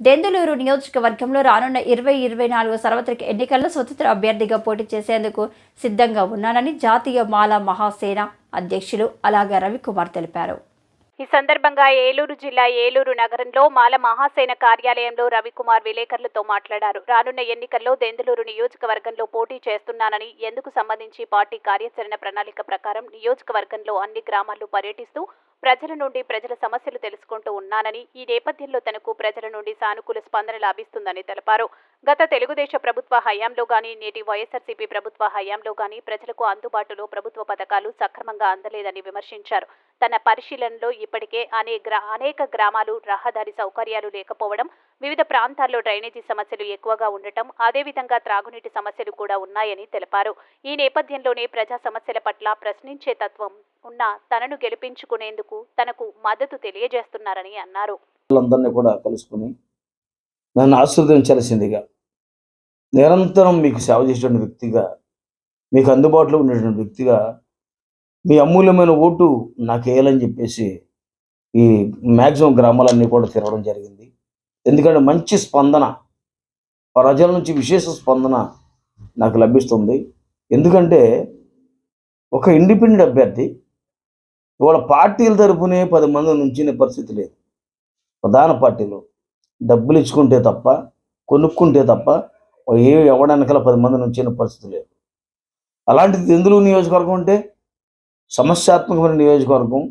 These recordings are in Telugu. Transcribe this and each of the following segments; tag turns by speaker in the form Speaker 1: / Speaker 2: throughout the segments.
Speaker 1: దెందులూరు నియోజకవర్గంలో రానున్న ఇరవై ఇరవై నాలుగు సార్వత్రిక ఎన్నికల్లో స్వతంత్ర అభ్యర్థిగా పోటీ చేసేందుకు సిద్ధంగా ఉన్నానని జాతీయ మాల మహాసేన అధ్యక్షులు అలాగా రవికుమార్ తెలిపారు.
Speaker 2: ఈ సందర్భంగా ఏలూరు జిల్లా ఏలూరు నగరంలో మాల మహాసేన కార్యాలయంలో రవికుమార్ విలేకరులతో మాట్లాడారు. రానున్న ఎన్నికల్లో దెందులూరు నియోజకవర్గంలో పోటీ చేస్తున్నానని ఎందుకు సంబంధించి పార్టీ కార్యాచరణ ప్రణాళిక ప్రకారం నియోజకవర్గంలో అన్ని గ్రామాల్లో పర్యటిస్తూ ప్రజల నుండి ప్రజల సమస్యలు తెలుసుకుంటూ ఉన్నానని ఈ నేపథ్యంలో తనకు ప్రజల నుండి సానుకూల స్పందన లభిస్తుందని తెలిపారు. గత తెలుగుదేశ ప్రభుత్వ హయాంలో గాని నేటి వైఎస్ఆర్సీపీ ప్రభుత్వ హయాంలో గాని ప్రజలకు అందుబాటులో ప్రభుత్వ పథకాలు సక్రమంగా అందలేదని విమర్శించారు. తన పరిశీలనలో ఇప్పటికే అనే అనేక గ్రామాలు రహదారి సౌకర్యాలు లేకపోవడం వివిధ ప్రాంతాల్లో డ్రైనేజీ సమస్యలు ఎక్కువగా ఉండటం అదేవిధంగా త్రాగునీటి సమస్యలు కూడా ఉన్నాయని తెలిపారు. ఈ నేపథ్యంలోనే ప్రజా సమస్యల పట్ల ప్రశ్నించే తత్వం ఉన్న తనను గెలిపించుకునేందుకు తనకు మద్దతు తెలియజేస్తున్నారని అన్నారు.
Speaker 3: వాళ్ళందరినీ కూడా కలుసుకుని నన్ను ఆశీర్వదించాల్సిందిగా నిరంతరం మీకు సేవ చేసేటువంటి వ్యక్తిగా మీకు అందుబాటులో ఉండేటువంటి వ్యక్తిగా మీ అమూల్యమైన ఓటు నాకు వేయాలని చెప్పేసి ఈ మ్యాక్సిమం గ్రామాలన్నీ కూడా తిరగడం జరిగింది. ఎందుకంటే మంచి స్పందన ప్రజల నుంచి విశేష స్పందన నాకు లభిస్తుంది. ఎందుకంటే ఒక ఇండిపెండెంట్ అభ్యర్థి ఇవాళ పార్టీల తరపునే పది మంది నుంచిన పరిస్థితి లేదు. ప్రధాన పార్టీలు డబ్బులు ఇచ్చుకుంటే తప్ప కొనుక్కుంటే తప్ప ఏ ఎవడనకల పది మంది నుంచిన పరిస్థితి లేదు. అలాంటిది ఎందులో నియోజకవర్గం అంటే సమస్యాత్మకమైన నియోజకవర్గం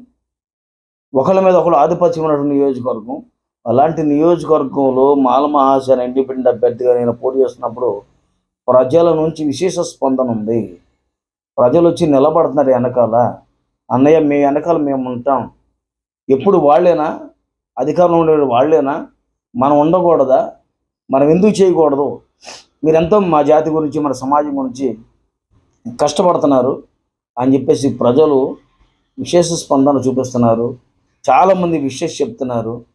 Speaker 3: ఒకళ్ళ మీద ఒకళ్ళు ఆధిపత్యమైనటువంటి నియోజకవర్గం. అలాంటి నియోజకవర్గంలో మాల మహాసేన ఇండిపెండెంట్ అభ్యర్థిగా నేను పోటీ చేస్తున్నప్పుడు ప్రజల నుంచి విశేష స్పందన ఉంది. ప్రజలు వచ్చి నిలబడుతున్నారు వెనకాల. అన్నయ్య మీ వెనకాల మేము ఉంటాం. ఎప్పుడు వాళ్ళేనా? అధికారంలో ఉండే వాళ్ళేనా? మనం ఉండకూడదా? మనం ఎందుకు చేయకూడదు? మీరెంతో మా జాతి గురించి మన సమాజం గురించి కష్టపడుతున్నారు అని చెప్పేసి ప్రజలు విశేష స్పందన చూపిస్తున్నారు. చాలామంది విశేష చెప్తున్నారు.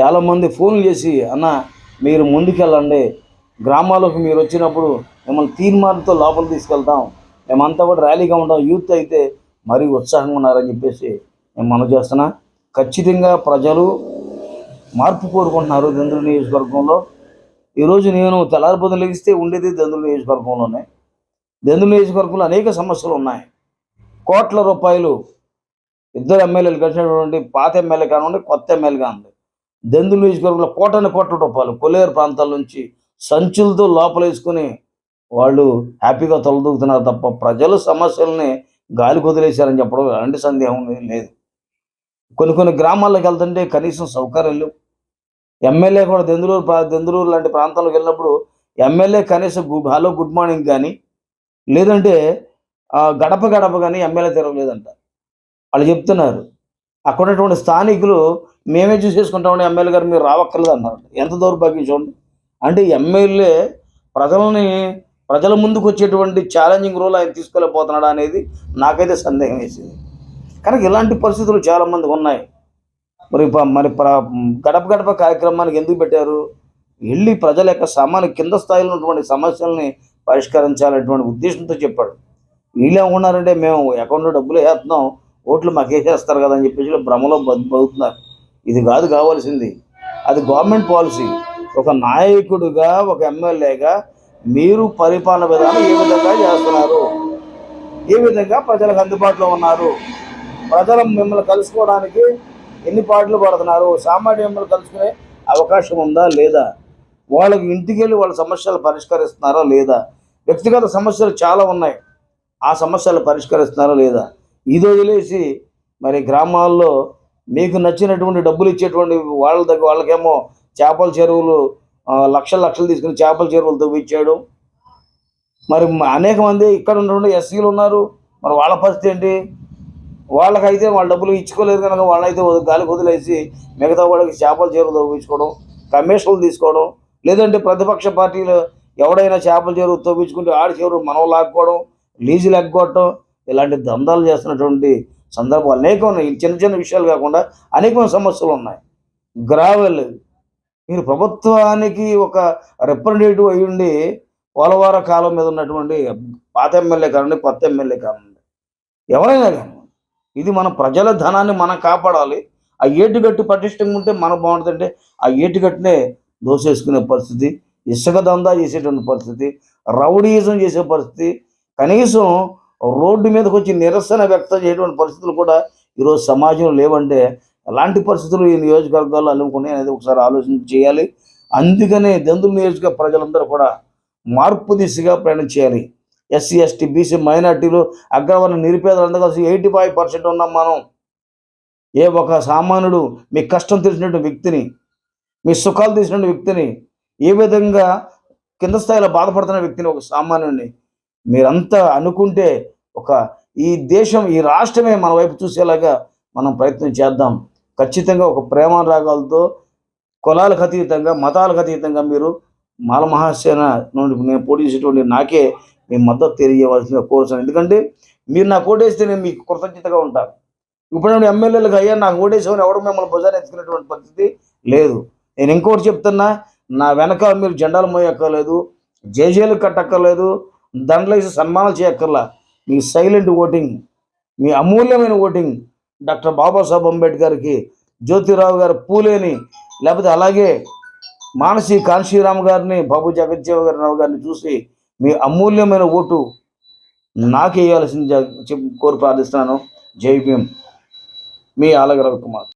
Speaker 3: చాలామంది ఫోన్లు చేసి అన్న మీరు ముందుకెళ్ళండి. గ్రామాలకు మీరు వచ్చినప్పుడు మిమ్మల్ని తీర్మానంతో లోపల తీసుకెళ్తాం. మేమంతా కూడా ర్యాలీగా ఉంటాం. యూత్ అయితే మరీ ఉత్సాహంగా ఉన్నారని చెప్పేసి నేను మనం చేస్తున్నా. ఖచ్చితంగా ప్రజలు మార్పు కోరుకుంటున్నారు దంద్రుల నియోజకవర్గంలో. ఈరోజు నేను తెల్లారిపోతులు లెగిస్తే ఉండేది దంద్రుల నియోజకవర్గంలోనే. దంద్రుల నియోజకవర్గంలో అనేక సమస్యలు ఉన్నాయి. కోట్ల రూపాయలు ఇద్దరు ఎమ్మెల్యేలు కలిసినటువంటి పాత ఎమ్మెల్యే కానివ్వండి కొత్త ఎమ్మెల్యే కానివ్వండి. దందులు నియోజకవర్గంలో కోటని కోట్ల రూపాయలు కొలేరు ప్రాంతాల నుంచి సంచులతో లోపల వేసుకుని వాళ్ళు హ్యాపీగా తొలదూకుతున్నారు తప్ప ప్రజల సమస్యల్ని గాలి కుదిలేశారని చెప్పడం ఎలాంటి సందేహం లేదు. కొన్ని కొన్ని గ్రామాలకు వెళ్తుంటే కనీసం సౌకర్యాలు లేవు. ఎమ్మెల్యే కూడా దెందులూరు దెందులూరు లాంటి ప్రాంతాలకు వెళ్ళినప్పుడు ఎమ్మెల్యే కనీసం గుడ్ హలో గుడ్ మార్నింగ్ కానీ లేదంటే గడప గడప కానీ ఎమ్మెల్యే తిరగలేదంట. వాళ్ళు చెప్తున్నారు. అక్కడ ఉన్నటువంటి స్థానికులు మేమే చూసేసుకుంటామని ఎమ్మెల్యే గారు మీరు రావక్కర్లేదు అన్నారు ఎంత దౌర్భాగ్యం చూడండి. అంటే ఎమ్మెల్యే ప్రజలని ప్రజల ముందుకు వచ్చేటువంటి ఛాలెంజింగ్ రోల్ ఆయన తీసుకోలేకపోతున్నాడా అనేది నాకైతే సందేహం వేసింది. కనుక ఇలాంటి పరిస్థితులు చాలామంది ఉన్నాయి. మరి మరి గడప గడప కార్యక్రమానికి ఎందుకు పెట్టారు? వెళ్ళి ప్రజల యొక్క సామాన్య కింద స్థాయిలో ఉన్నటువంటి సమస్యల్ని పరిష్కరించాలనేటువంటి ఉద్దేశంతో చెప్పాడు. వీళ్ళు ఏమన్నారంటే మేము అకౌంట్లో డబ్బులు వేస్తున్నాం ఓట్లు మాకేసేస్తారు కదా అని చెప్పేసి భ్రమలో బతుకుతున్నారు. ఇది కాదు కావాల్సింది. అది గవర్నమెంట్ పాలసీ ఒక నాయకుడిగా ఒక ఎమ్మెల్యేగా మీరు పరిపాలన విధానం ఏ విధంగా చేస్తున్నారు? ఏ విధంగా ప్రజలకు అందుబాటులో ఉన్నారు? ప్రజలు మిమ్మల్ని కలుసుకోవడానికి ఎన్ని పాటలు పడుతున్నారు? సామాన్య మిమ్మల్ని కలుసుకునే అవకాశం ఉందా లేదా? వాళ్ళకి ఇంటికి వెళ్ళి వాళ్ళ సమస్యలు పరిష్కరిస్తున్నారా లేదా? వ్యక్తిగత సమస్యలు చాలా ఉన్నాయి. ఆ సమస్యలు పరిష్కరిస్తున్నారా లేదా? ఇది వదిలేసి మరి గ్రామాల్లో మీకు నచ్చినటువంటి డబ్బులు ఇచ్చేటువంటి వాళ్ళ దగ్గర వాళ్ళకేమో చేపల చెరువులు లక్షలు లక్షలు తీసుకుని చేపల చెరువులు తవ్విచ్చాడు మరి అనేక మంది ఇక్కడ ఉన్నటువంటి ఎస్సీలు ఉన్నారు. మరి వాళ్ళ పరిస్థితి ఏంటి? వాళ్ళకైతే వాళ్ళ డబ్బులు ఇచ్చుకోలేదు కనుక వాళ్ళైతే గాలి గాలికి వదిలేసి మిగతా వాళ్ళకి చేపల చెరువు తవ్వించుకోవడం కమిషన్లు తీసుకోవడం లేదంటే ప్రతిపక్ష పార్టీలు ఎవడైనా చేపల చెరువు తవ్వించుకుంటే ఆడి చెరువు మనం లాక్కోవడం లీజులు ఎగ్గొట్టడం ఇలాంటి దందాలు చేస్తున్నటువంటి సందర్భాలు అనేకమైన ఉన్నాయి. చిన్న చిన్న విషయాలు కాకుండా అనేకమైన సమస్యలు ఉన్నాయి. గ్రావెల్ మీరు ప్రభుత్వానికి ఒక రిప్రజెంటేటివ్ అయ్యి ఉండి పోలవర కాలం మీద ఉన్నటువంటి పాత ఎమ్మెల్యే కానివ్వండి కొత్త ఎమ్మెల్యే కానివ్వండి ఎవరైనా కానీ ఇది మన ప్రజల ధనాన్ని మనం కాపాడాలి. ఆ ఏటుగట్టు పటిష్టంగా ఉంటే మనకు బాగుంటుందంటే ఆ ఏటుగట్టునే దోసేసుకునే పరిస్థితి ఇసుక దందా చేసేటువంటి పరిస్థితి రౌడీయిజం చేసే పరిస్థితి కనీసం రోడ్డు మీదకి వచ్చి నిరసన వ్యక్తం చేయటువంటి పరిస్థితులు కూడా ఈరోజు సమాజంలో లేవంటే ఎలాంటి పరిస్థితులు ఈ నియోజకవర్గాల్లో అల్లుకుని అనేది ఒకసారి ఆలోచన చేయాలి. అందుకనే దెందులు నియోజక ప్రజలందరూ కూడా మార్పు దిశగా ప్రయాణం చేయాలి. ఎస్సీ ఎస్టీ బీసీ మైనార్టీలు అగ్రవర్ణ నిరుపేదలందరూ కలిసి ఎయిటీ ఫైవ్ పర్సెంట్ ఉన్నాం మనం. ఏ ఒక సామాన్యుడు మీ కష్టం తెలిసినటువంటి వ్యక్తిని మీ సుఖాలు తెలిసినటువంటి వ్యక్తిని ఏ విధంగా కింద స్థాయిలో బాధపడుతున్న వ్యక్తిని ఒక సామాన్యుడిని మీరంతా అనుకుంటే ఒక ఈ దేశం ఈ రాష్ట్రమే మన వైపు చూసేలాగా మనం ప్రయత్నం చేద్దాం. ఖచ్చితంగా ఒక ప్రేమానురాగాలతో కులాలకు అతీతంగా మతాలకు అతీతంగా మీరు మాల మహాసేన నుండి నేను పోటీ చేసేటువంటి నాకే మీ మద్దతు తెలియవలసిన కోరుతాను ఎందుకంటే మీరు నాకు ఓటేస్తే నేను మీకు కృతజ్ఞతగా ఉంటాను. ఇప్పుడు ఎమ్మెల్యేలకు అయ్యా నాకు ఓటేసామని ఎవడు మిమ్మల్ని భుజాన్ని ఎత్తుకునేటువంటి పరిస్థితి లేదు. నేను ఇంకోటి చెప్తున్నా నా వెనక మీరు జెండాలు మోయక్కర్లేదు జేజేలు కట్టక్కర్లేదు దండలేసి సన్మానాలు చేయక్కర్లా. మీ సైలెంట్ ఓటింగ్ మీ అమూల్యమైన ఓటింగ్ డాక్టర్ బాబాసాహెబ్ అంబేద్కర్కి జ్యోతిరావు గారు పూలేని లేకపోతే అలాగే మానసి కాంశీరామ్ గారిని బాబు జగజ్జీవ గారి రావు గారిని చూసి మీ అమూల్యమైన ఓటు నాకు వేయాల్సింది కోరి ప్రార్థిస్తున్నాను. జై భీమ్. మీ ఆలగ కుమార్